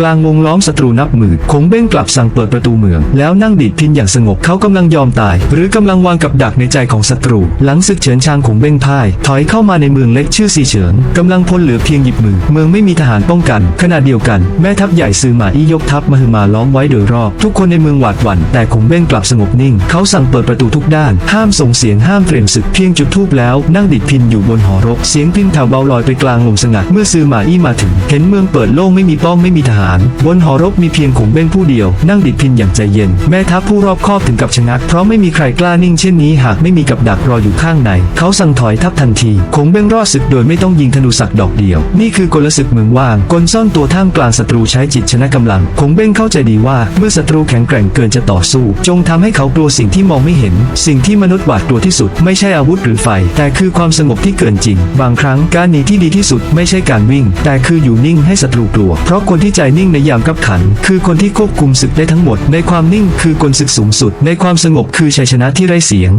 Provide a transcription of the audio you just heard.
กลางวงล้อมศัตรูนับหมื่นคงเบ้งกลับสั่งเปิดประตูเมือง แล้วนั่งดีดพินอย่างสงบเขากำลังยอมตาย หรือกำลังวางกับดักในใจของศัตรู หลังศึกเฉินชางคงเบ้งพ่าย ถอยเข้ามาในเมืองเล็กชื่อซีเฉินกำลังพลเหลือเพียงหยิบมือ เมืองไม่มีทหารป้องกัน ขณะเดียวกัน แม่ทัพใหญ่ซือหมาอี้ยกทัพมาฮือมาล้อมไว้โดยรอบ ทุกคนในเมืองหวาดหวั่นแต่คงเบ้งกลับสงบนิ่ง เขาสั่งเปิดประตูทุกด้าน ห้ามส่งเสียงห้ามเตรียมศึกเพียงจุดทูบแล้วนั่งดิดพินอยู่บนหอรบเสียงพินแผ่วเบาลอยไปกลางลมสงัดเมื่อซือหมาอี้มาถึง เห็นเมืองเปิดโล่งไม่มีป้อมไม่มีทหารบนหอรบมีเพียงคงเบ้งผู้เดียว นั่งดิดพินอย่างใจเย็น แม่ทัพผู้รอบคอบถึงกับชะงัก เพราะไม่มีใครกล้านิ่งเช่นนี้หากไม่มีกับดักรออยู่ข้างใน เขาสั่งถอยทัพทันทีคงเบ้งรอดศึกโดยไม่ต้องยิงธนูสักดอกเดียว นี่คือกลศึกเมืองว่างกลซ่อนตัวท่ามกลางศัตรูใช้จิตชนะกำลังคงเบ้งเข้าใจดีว่าเมื่อศัตรูแข็งแกร่งเกินจะต่อสู้ จงทำให้เขากลัวสิ่งที่มองไม่เห็น สิ่งที่มนุษย์หวาดกลัวที่สุด ไม่ใช่อาวุธหรือไฟ แต่คือความสงบที่เกินจริง บางครั้งการหนีที่ดีที่สุดไม่ใช่การวิ่ง แต่คืออยู่นิ่งให้ศัตรูกลัว เพราะคนที่ใจนิ่งในยามกับขัน คือคนที่ควบคุมศึกได้ทั้งหมด ในความนิ่งคือกลศึกสูงสุด ในความสงบคือชัยชนะที่ไร้เสียง